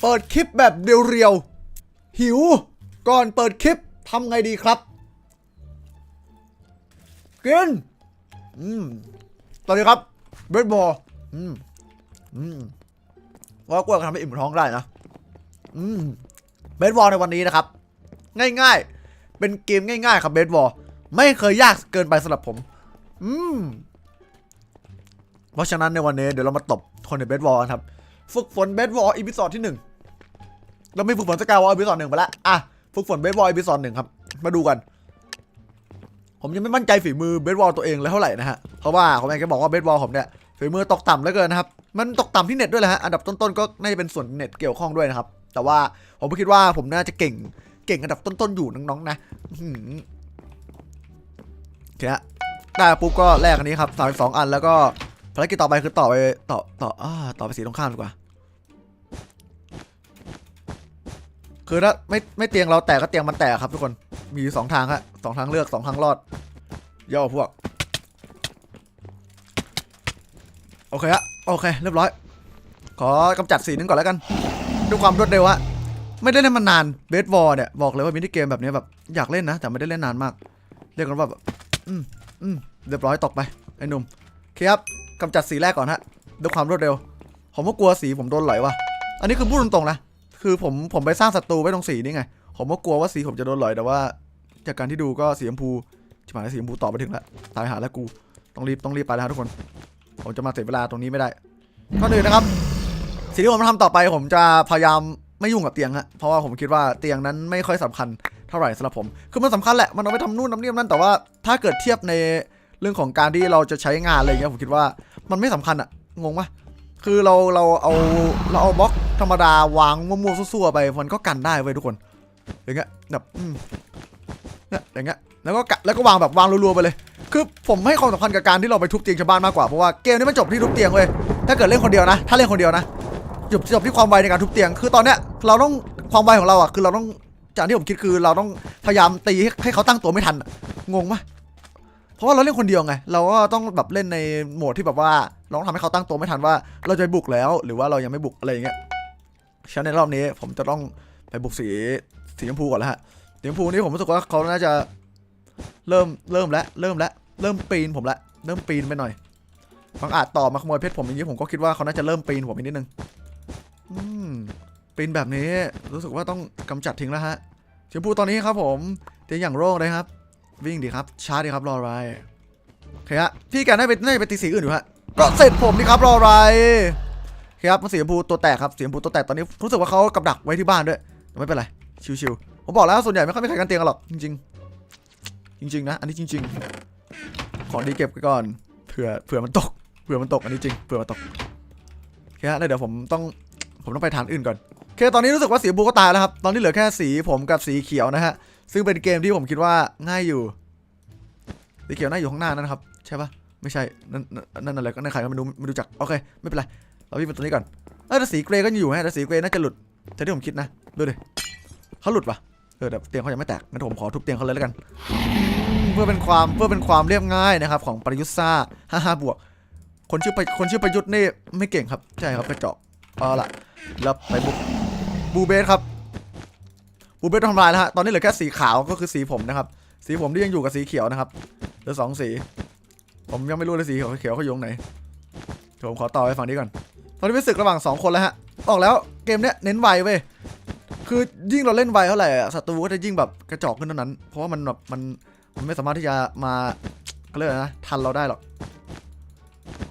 เปิดคลิปแบบเรียวๆ หิว ก่อนเปิดคลิปทำไงดีครับ กิน อืมตอนนี้ครับ เบสบอลอืม อืมว่ากล้วยก็ทำให้อิ่มท้องได้นะ อืม เบสบอลในวันนี้นะครับ ง่ายๆ เป็นเกมง่ายๆ ครับเบสบอลไม่เคยยากเกินไปสำหรับผม อืม เพราะฉะนั้นในวันนี้เดี๋ยวเรามาตบคนในเบสบอลครับ ฝึกฝนเบสบอลอีพิซอดที่หนึ่ง เราไม่ฝึกฝนสกาวอลอพิซอดหนึ่งไปแล้วอะฝึกฝนเบสบอลอพิซอดหนึ่งครับ มาดูกัน ผมยังไม่มั่นใจฝีมือเบสบอลตัวเองเลยเท่าไหร่นะฮะ เพราะว่าผมเองก็บอกว่าเบสบอลผมเนี่ยฝีมือตกต่ำเหลือเกินนะครับ มันตกต่ำที่เน็ตด้วยแหละฮะ อันดับต้นๆก็น่าจะเป็นส่วนเน็ตเกี่ยวข้องด้วยนะครับ แต่ว่าผมก็คิดว่าผมน่าจะเก่ง เก่งอันดับต้นๆอยู่น้องๆนะอื้อหือโอเคฮะได้ปุ๊บก็แลกอันนี้ครับสามสองอันแล้วก็ภารกิจต่อไปคือต่อไปต่อต่ออ่าต่อไปสีตรงข้ามดีกว่า คือถ้าไม่ไม่เตียงเราแตกก็เตียงมันแตกครับทุกคนมีสองทางฮะสองทางเลือกสองทางรอดย่อพวก โอเคฮะโอเค เรียบร้อย ขอกำจัดสีนึงก่อนแล้วกันด้วยความรวดเร็วฮะไม่ได้เล่นมานานเบสบอลเนี่ยบอกเลยว่ามินิเกมแบบนี้แบบอยากเล่นนะ แต่ไม่ได้เล่นนานมาก เรียกกันว่าแบบอืมอืมเรียบร้อยตกไปไอ้หนุ่มโอเคครับกำจัดสีแรกก่อนฮะด้วยความรวดเร็ว ผมก็กลัวสีผมโดนไหลว่ะอันนี้คือพูดตรงๆนะ คือผมผมไปสร้างศัตรูไว้ตรงสีนี่ไง ผมก็กลัวว่าสีผมจะโดนหลอยแต่ว่า จากการที่ดูก็สีชมพูชิบหายสีชมพูต่อไปถึงแล้วตายหาแล้วกูต้องรีบต้องรีบไปแล้วทุกคน ผมจะมาเสียเวลาตรงนี้ไม่ได้ก่อนอื่นนะครับสิ่งที่ผมทำต่อไปผมจะพยายามไม่ยุ่งกับเตียงฮะเพราะว่าผมคิดว่าเตียงนั้นไม่ค่อยสำคัญเท่าไหร่สำหรับผม คือมันสำคัญแหละมันเอาไปทำนู่นทำนี่นั่นแต่ว่าถ้าเกิดเทียบในเรื่องของการที่เราจะใช้งานอะไรอย่างเงี้ยผมคิดว่ามันไม่สำคัญอะงงปะคือเราเราเอาเราเอาบล็อก ธรรมดาวางมั่วๆซั่วๆไปมันก็กันได้เว้ยทุกคน อย่างเงี้ยแบบเนี่ยอย่างเงี้ยแล้วก็กะแล้วก็วางแบบวางรัวๆไปเลย คือผมให้ความสำคัญกับการที่เราไปทุบเตียงชาวบ้านมากกว่าเพราะว่าเกมนี้มันจบที่ทุบเตียงเว้ยถ้าเกิดเล่นคนเดียวนะ ถ้าเล่นคนเดียวนะจบจบที่ความไวในการทุบเตียง คือตอนเนี้ยเราต้องความไวของเราอะคือเราต้องจากที่ผมคิดคือเราต้องพยายามตีให้เขาตั้งตัวไม่ทันงงปะเพราะว่าเราเล่นคนเดียวไง เราก็ต้องแบบเล่นในโหมดที่แบบว่าเราต้องทำให้เขาตั้งตัวไม่ทันว่า เราจะบุกแล้ว หรือว่าเรายังไม่บุกอะไรอย่างเงี้ย ฉะนั้นในรอบนี้ผมจะต้องไปบุกสีสีชมพูก่อนแล้วฮะสีชมพูนี่ผมรู้สึกว่าเขาน่าจะเริ่มเริ่มแล้วเริ่มแล้วเริ่มปีนผมละเริ่มปีนไปหน่อยบางอาจต่อมาขโมยเพชรผมอย่างนี้ผมก็คิดว่าเขาน่าจะเริ่มปีนผมอีกนิดนึงอืมปีนแบบนี้รู้สึกว่าต้องกำจัดทิ้งแล้วฮะชียพูตอนนี้ครับผมเตียงอย่างโล่งเลยครับ วิ่งดีครับช้าดีครับรอไรโอเคฮะพี่แกน่าไปน่าจะไปตีสีอื่นอยู่ฮะก็เสร็จผมนี่ครับรอไร ครับสีชมพูตัวแตกครับสีชมพูตัวแตกตอนนี้รู้สึกว่าเขากับดักไว้ที่บ้านด้วยแต่ไม่เป็นไรชิวๆผมบอกแล้วส่วนใหญ่ไม่ค่อยมีใครกันเตียงกันหรอกจริง ๆ จริง ๆ นะ อันนี้จริง ๆ ของดีเก็บไว้ก่อนเผื่อเผื่อมันตกเผื่อมันตกอันนี้จริงเผื่อมันตกโอเคฮะแล้วเดี๋ยวผมต้องผมต้องไปฐานอื่นก่อนโอเคตอนนี้รู้สึกว่าสีชมพูก็ตายแล้วครับตอนนี้เหลือแค่สีผมกับสีเขียวนะฮะซึ่งเป็นเกมที่ผมคิดว่าง่ายอยู่สีเขียวน่าอยู่ข้างหน้านั่นครับใช่ปะไม่ใช่นั่นนั่นนั่นอะไรก็นั่นใครก็ไม่รู้ไม่รู้จักโอเคไม่เป็นไร เราวิ่งไปตัวนี้ก่อนเออแต่สีเกรย์ก็อยู่ฮะแต่สีเกรย์น่าจะหลุดแต่ที่ผมคิดนะดูดิเขาหลุดปะเออแต่เตียงเขายังไม่แตกงั้นผมขอทุบเตียงเขาเลยแล้วกัน เพื่อเป็นความเพื่อเป็นความเรียบง่ายนะครับ ของประยุทธ์ซ่าห้าห้าบวก คนชื่อปคนชื่อประยุทธ์นี่ไม่เก่งครับใช่ครับกระจอกเอาละแล้วไปบุกบูเบสครับบูเบสทำลายแล้วฮะตอนนี้เหลือแค่สีขาวก็คือสีผมนะครับ สีผมที่ยังอยู่กับสีเขียวนะครับเหลือสองสี ผมยังไม่รู้เลยสีเขียวเขาอยู่ตรงไหนผมขอต่อไปฝั่งนี้ก่อน ตอนนี้เป็นศึกระหว่างสองคนแล้วฮะออกแล้วเกมเนี้ยเน้นไวเว้ยคือยิ่งเราเล่นไวเท่าไหร่ศัตรูก็จะยิ่งแบบกระจอกขึ้นเท่านั้น เพราะว่ามันแบบมันมันไม่สามารถที่จะมาก็เรียกนะทันเราได้หรอก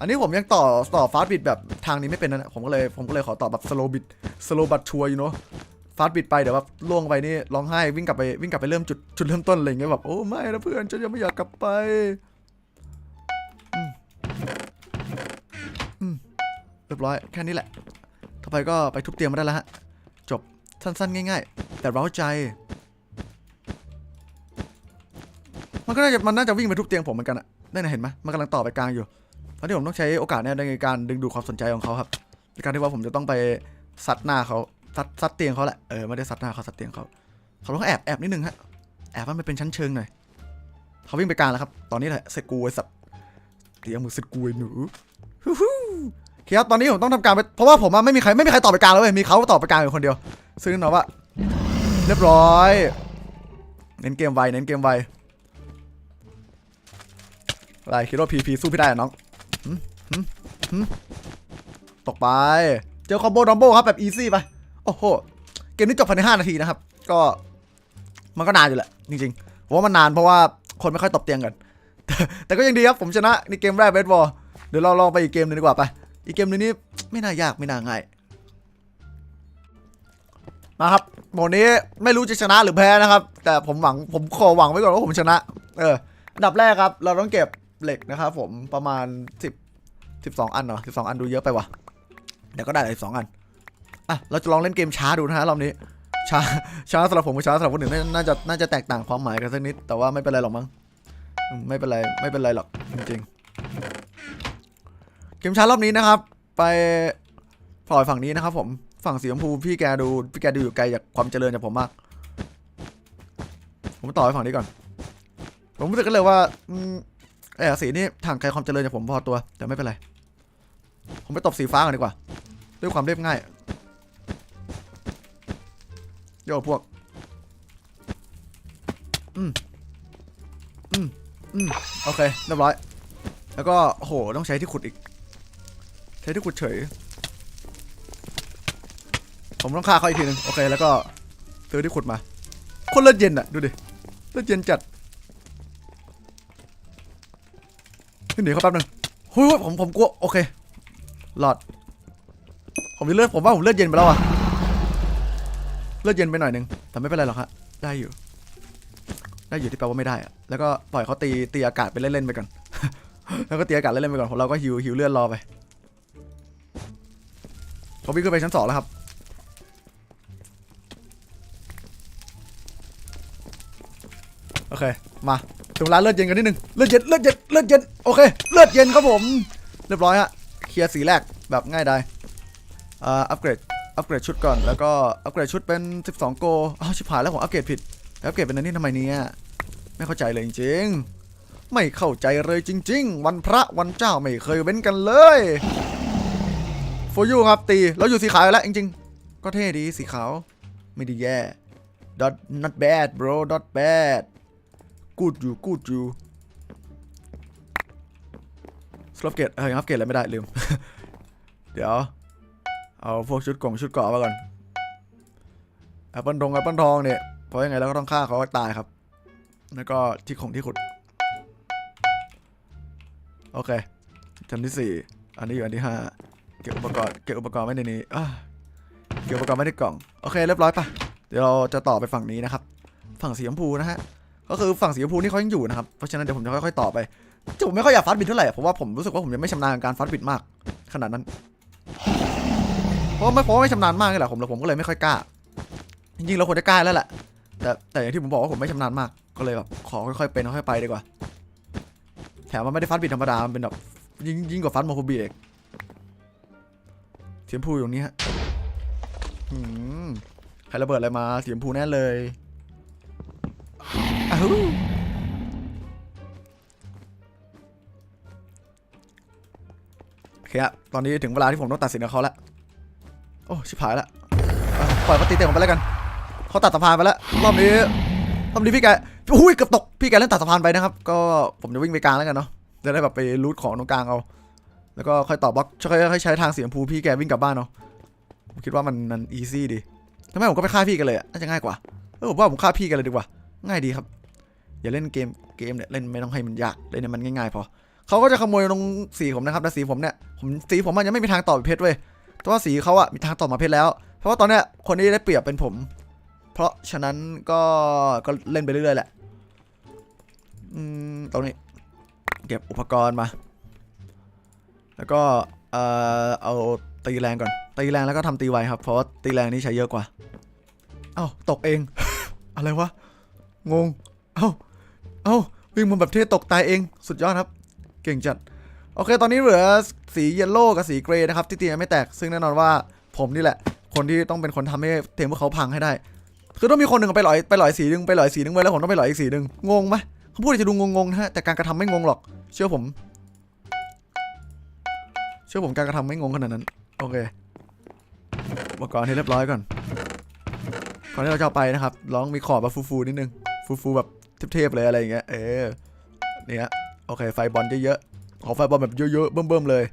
อันนี้ผมยังต่อต่อฟาสต์บิดแบบทางนี้ไม่เป็นนะผมก็เลยผมก็เลยขอต่อแบบสโลบิดสโลบัตชัวร์อยู่เนาะฟาสต์บิดไปเดี๋ยวแบบล่วงไปนี่ร้องไห้วิ่งกลับไปวิ่งกลับไปเริ่มจุดจุดเริ่มต้นอะไรเงี้ยแบบโอ้ไม่นะเพื่อนฉันยังไม่อยากกลับไป เรียบร้อยแค่นี้แหละ ต่อไปก็ไปทุบเตียงมาได้แล้วฮะ จบสั้นๆ ง่าย ๆ แต่เร้าใจ มันก็น่าจะมันน่าจะวิ่งไปทุบเตียงผมเหมือนกันอะได้นะเห็นไหมมันกำลังต่อไปกลางอยู่ตอนนี้ผมต้องใช้โอกาสนี่ยในการดึงดูดความสนใจของเขาครับในการที่ว่าผมจะต้องไปซัดหน้าเขาซัดซัดเตียงเขาแหละเออไม่ได้ซัดหน้าเขาซัดเตียงเขาเขาต้องแอบแอบนิดนึงฮะแอบมันไปเป็นชั้นเชิงหน่อยเขาวิ่งไปกลางแล้วครับ ตอนนี้แหละเซกูไอสัตว์เตียงมือเซกูไอหนูฮู้ เคครับตอนนี้ผมต้องทำการไปเพราะว่าผมอะไม่มีใครไม่มีใครตอบไปกลางแล้วเว้ยมีเขาตอบไปกลางอยู่คนเดียว ซึ่งน่นอนว่าเรียบร้อย เน้นเกมไวเน้นเกมไวอะไรคิดว่าพีพีสู้พี่ได้เหรอน้องหึหึหึตกไป เจอคอมโบดัมโบครับแบบอีซี่ไปโอ้โหเกมนี้จบภายใน5นาทีนะครับ ก็มันก็นานอยู่แหละจริงๆผมว่ามันนานเพราะว่าคนไม่ค่อยตบเตียงกัน แต่ก็ยังดีครับผมชนะในเกมแรกเบสบอลเดี๋ยวเราลองไปอีกเกมหนึงดีกว่าไป อีกเกมหนึงนี่ไม่น่ายากไม่น่าง่ายมาครับโหมดนี้ไม่รู้จะชนะหรือแพ้นะครับ แต่ผมหวังผมขอหวังไว้ก่อนว่าผมชนะ เออดับแรกครับ เราต้องเก็บเหล็กนะครับผมประมาณ 10 12 อันเนาะ12 อันดูเยอะไปวะเดี๋ยวก็ได้เลย12 อันอะเราจะลองเล่นเกมช้าดูนะฮะรอบนี้ช้าช้าสำหรับผมกับช้าสำหรับคนอื่นน่าน่าจะน่าจะแตกต่างความหมายกันสักนิดแต่ว่าไม่เป็นไรหรอกมั้งไม่เป็นไรไม่เป็นไรหรอกจริงๆ มช้ารอบนี้นะครับ ไปปล่อยฝั่งนี้นะครับ ผมฝั่งสีชมพูพี่แกดูพี่แกดูอยู่ไกลจากความเจริญจากผมมาก ผมต่อไปฝั่งนี้ก่อน ผมรู้สึกกันเลยว่าอืมไอ้สีนี่ทางไกลความเจริญจากผมพอตัวแต่ไม่เป็นไร ผมไปตบสีฟ้าก่อนดีกว่า ด้วยความเรียบง่ายโยพวก อืม อืม อืม โอเค เรียบร้อย แล้วก็ โห ต้องใช้ที่ขุดอีก ช้ที่ขุดเฉย ผมต้องฆ่าเขาอีกทีหนึงโอเคแล้วก็ซื้อที่ขุดมา คนเลือดเย็นอะดูดิ เลือดเย็นจัดหนีเขาแป๊บนึงเฮ้ยผมผมกลัวโอเคหลอด ผมมีเลือดผมว่าผมเลือดเย็นไปแล้วอะเลือดเย็นไปหน่อยนึงแต่ไม่เป็นไรหรอกฮะได้อยู่ ได้อยู่ที่แปลว่าไม่ได้อะแล้วก็ปล่อยเขาตีตีอากาศไปเล่นๆไปก่อนแล้วก็ตีอากาศเล่นๆไปก่อนของเราก็หิวหิวเลือดรอไป ผมวิ่งขึ้นไปชั้นสองแล้วครับ โอเค มาถึงเวลาเลือดเย็นกันนิดนึง เลือดเย็น เลือดเย็น เลือดเย็น โอเค เลือดเย็นครับผม เรียบร้อยฮะ เคลียร์สีแรกแบบง่ายได้อ่าอัปเกรด อัปเกรดชุดก่อน แล้วก็อัปเกรดชุดเป็น 12 โกอ้าวชิบหายแล้วผมอัปเกรดผิด อัปเกรดเป็นอันนี้ทำไมเนี่ย ไม่เข้าใจเลยจริงๆ ไม่เข้าใจเลยจริง ๆ วันพระวันเจ้าไม่เคยเว้นกันเลย โฟยูครับตีแล้วอยู่สีขาวแล้วจริงๆ ก็เท่ดีสีขาว ไม่ได้แย่ dot not bad bro not bad good you good you สลับเกตเออยังอัปเกรดอะไรไม่ได้ลืม เดี๋ยว เอาพวกชุดกล่องชุดเกราะมาก่อนแอปเปิลทองแอปเปิลทองเนี่ยเพราะยังไงเราก็ต้องฆ่าเขาให้ตายครับ แล้วก็ที่ของที่ขุด โอเคชั้นที่สี่อันนี้อยู่อันที่ห้า ก็บอุปกรณ์เก็บอุปกรณ์ไว้ในนี้เก็บอุปกรณ์ไว้ในกล่องโอเคเรียบร้อยปะเดี๋ยวเราจะต่อไปฝั่งนี้นะครับ ฝั่งสีชมพูนะฮะก็คือฝั่งสีชมพูนี่เขายังอยู่นะครับเพราะฉะนั้นเดี๋ยวผมจะค่อยๆต่อไปแต่ผมไม่ค่อยอยากฟัดบิดเท่าไหร่เพราะว่าผมรู้สึกว่าผมยังไม่ชำนาญการฟัดบิดมาก ขนาดนั้นเพราะไม่เพราะไม่ชำนาญมากนี่แหละผมแล้วผมก็เลยไม่ค่อยกล้าจริงๆเราควรจะกล้าแล้วแหละแต่แต่อย่างที่ผมบอกว่าผมไม่ชำนาญมาก ก็เลยแบบขอค่อยๆเป็นค่อยๆไปดีกว่า แถมมันไม่ได้ฟัดบิดธรรมดามันเป็นแบบยิ่งยิ่งกว่าฟัดโมโคบีเอก เสีชมพูอยู่ตรงนี้ฮะใครระเบิดอะไรมาเสีชมพูแน่เลยอ้าวโอเคอะตอนนี้ถึงเวลาที่ผมต้องตัดสินกับเขาแล้วโอ้ชิบหายละปล่อยเขาตีเตะผมไปแล้วกันเขาตัดสะพานไปแล้วรอบนี้รอบนี้พี่แกอุ้ยเกือบตกพี่แกเล่นตัดสะพานไปนะครับ ก็ผมจะวิ่งไปกลางแล้วกันเนาะจะได้แบบไปรูทของตรงกลางเอา แล้วก็ค่อยต่อบล็อกค่อยใช้ทางสีชมพูพี่แกวิ่งกลับบ้านเนาะผมคิดว่ามันมันอีซี่ดีทำไมผมก็ไปฆ่าพี่กันเลยอะน่าจะง่ายกว่าเออผมว่าผมฆ่าพี่กันเลยดีกว่า ง่ายดีครับ อย่าเล่นเกมเกมเนี่ยเล่นไม่ต้องให้มันยากเล่นให้มันง่ายๆพอเขาก็จะขโมยลงสีผมนะครับแต่สีผมเนี่ยผมสีผมมันยังไม่มีทางต่อเพชรเว้ยแต่ว่าสีเขาอะมีทางต่อมาเพชรแล้ว เพราะว่าตอนเนี้ยคนที่ได้เปรียบเป็นผม เพราะฉะนั้นก็ก็เล่นไปเรื่อยๆแหละอืมตรงนี้ เก็บอุปกรณ์มา แล้วก็เอ่อเอาตีแรงก่อน ตีแรงแล้วก็ทำตีไวครับ เพราะว่าตีแรงนี่ใช้เยอะกว่า เอ้าตกเอง อะไรวะ งง เอ้า เอ้าวิ่งมาแบบเท่ตกตายเอง สุดยอดครับ เก่งจัด โอเค ตอนนี้เหลือสีเยลโล่กับสีเกรย์นะครับ ที่ตียังไม่แตก ซึ่งแน่นอนว่าผมนี่แหละ คนที่ต้องเป็นคนทำให้เทมพวกเขาพังให้ได้ คือต้องมีคนหนึ่งไปหลอยไปหลอยสีหนึ่งไปหลอยสีหนึ่งไว้แล้วผมต้องไปหลอยอีกสีหนึ่งงงไหมเขาพูดอาจจะดูงงๆนะฮะ แต่การกระทำไม่งงหรอก เชื่อผม ชื่อผมการกระทำไม่งงขนาดนั้น โอเคอุปกรณ์ให้เรียบร้อยก่อนก่อนที่เราจะไปนะครับลองมีขอบแบบฟูๆนิดนึง ฟูๆแบบเทพๆเลยอะไรอย่างเงี้ย เออเนี่ยโอเค ไฟบอลเยอะๆ ขอไฟบอลแบบเยอะๆ เบิ่มๆเลย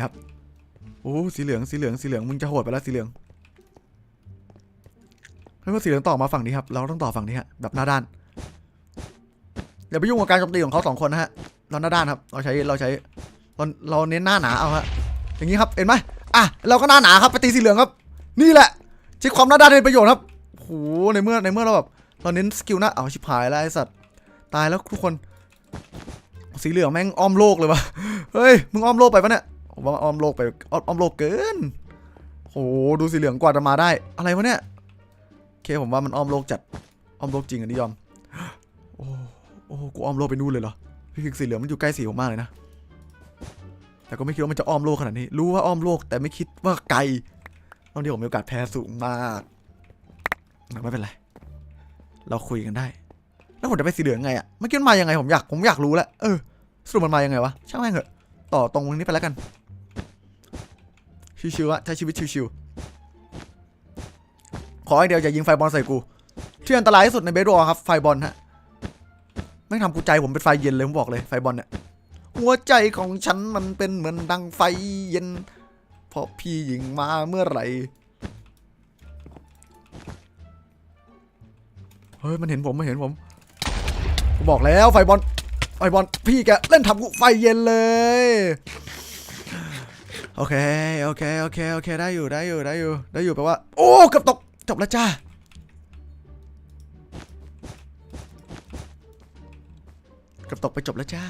ครับ โอ้ สีเหลือง สีเหลือง สีเหลือง มึงจะโหดไปแล้วสีเหลืองให้ว่าสีเหลืองต่อมาฝั่งนี้ครับ เราต้องต่อฝั่งนี้ฮะ แบบหน้าด้าน อย่าไปยุ่งกับการโจมตีของเขาสองคนนะฮะเราหน้าด้านครับ เราใช้เราใช้เราเราเน้นหน้าหนาเอาฮะอย่างนี้ครับเห็นไหมอะเราก็หน้าหนาครับไปตีสีเหลืองครับ นี่แหละใช้ความหน้าด้านเป็นประโยชน์ครับโอ้โหในเมื่อในเมื่อเราแบบเราเน้นสกิลหน้าเอาชิบหายแล้วไอ้สัตว์ตายแล้วทุกคนสีเหลืองแม่งอ้อมโลกเลยวะเฮ้ยมึงอ้อมโลกไปปะเนี่ยผมว่าอ้อมโลกไปอ้อมอ้อมโลกเกินโหดูสีเหลืองกว่าจะมาได้ อะไรวะเนี่ยโอเคผมว่ามันอ้อมโลกจัดอ้อมโลกจริงอันนี้ยอมโอ้ โอ้กูอ้อมโลกไปนู่นเลยเหรอพี่คือสีเหลืองมันอยู่ใกล้สีผมมากเลยนะ แต่ก็ไม่คิดว่ามันจะอ้อมโลกขนาดนี้ รู้ว่าอ้อมโลกแต่ไม่คิดว่าไกลตอนนี้ผมมีโอกาสแพ้สูงมากไม่เป็นไร เราคุยกันได้ แล้วผมจะไปสีเหลืองไงอะเมื่อกี้มันมายังไงผมอยากผมอยากรู้แล้วเออสรุปมันมายังไงวะช่างแม่งเถอะต่อตรงนี้ไปแล้วกัน ชิวๆอะใช้ชีวิตชิวๆขอให้เดียวอย่ายิงไฟบอลใส่กูที่อันตรายที่สุดในเบสบอลครับไฟบอลฮะ ไม่งทำกูใจผมเป็นไฟเย็นเลยผมบอกเลยไฟบอลเนี่ยหัวใจของฉันมันเป็นเหมือนดังไฟเย็นเพราะพี่ยิงมาเมื่อไหร่เฮ้ยมันเห็นผมมันเห็นผมกูบอกแล้วไฟบอลไฟบอลพี่แกเล่นทำกูไฟเย็นเลยโอเคโอเคโอเคโอเคได้อยู่ได้อยู่ได้อยู่ได้อยู่แปลว่า โอ้เกือบตกจบแล้วจ้า กือบตกไปจบแล้วจ้า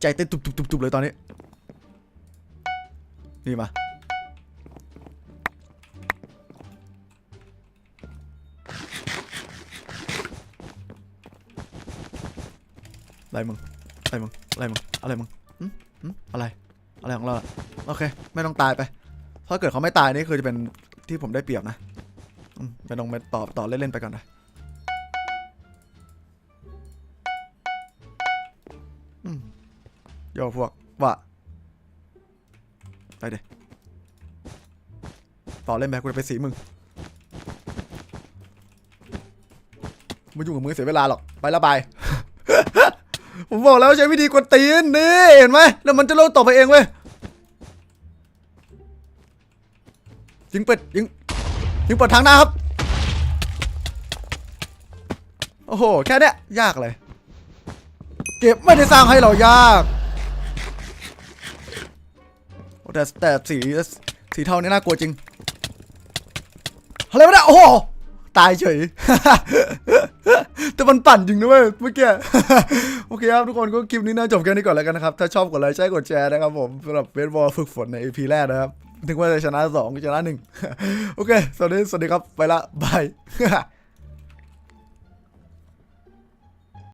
ใจเต้นตุบๆๆเลยตอนนี้ นี่มา อะไรมึง อะไรมึง อะไรมึง อะไรมึงหึหึอะไร อะไรของเราโอเค ไม่ต้องตายไป ถ้าเกิดเขาไม่ตายนี่คือจะเป็นที่ผมได้เปรียบนะอืมไปลงไปต่อต่อเล่นๆไปก่อนนะ โยพวกว่าไปเดต่อเล่นไปกูจะไปสีมึงไม่ยุ่งกับมึงเสียเวลาหรอกไปละบาย ผมบอกแล้วใช้วิธีกวนตีนนี่เห็นไหมแล้วมันจะโลดต่อไปเองเว้ยยิงเป็ดยิงยิงเปิดทางหน้าครับ โอ้โห แค่เนี้ยยากเลย เก็บไม่ได้สร้างให้เรายาก แต่แต่สีสีเทานี่น่ากลัวจริงอะไรวะเนี่ยโอ้โหตายเฉย แต่มันปั่นจริงนะเว้ยเมื่อกี้ โอเคครับทุกคนก็คลิปนี้น่าจบแค่นี้ก่อนแล้วกันนะครับ ถ้าชอบกดไลค์ใช่กดแชร์นะครับผมสำหรับเบสบอลฝึกฝนใน EP แรกนะครับ ถึงว่าจะชนะสองชนะหนึ่งโอเค สวัสดี สวัสดีครับ ไปละบาย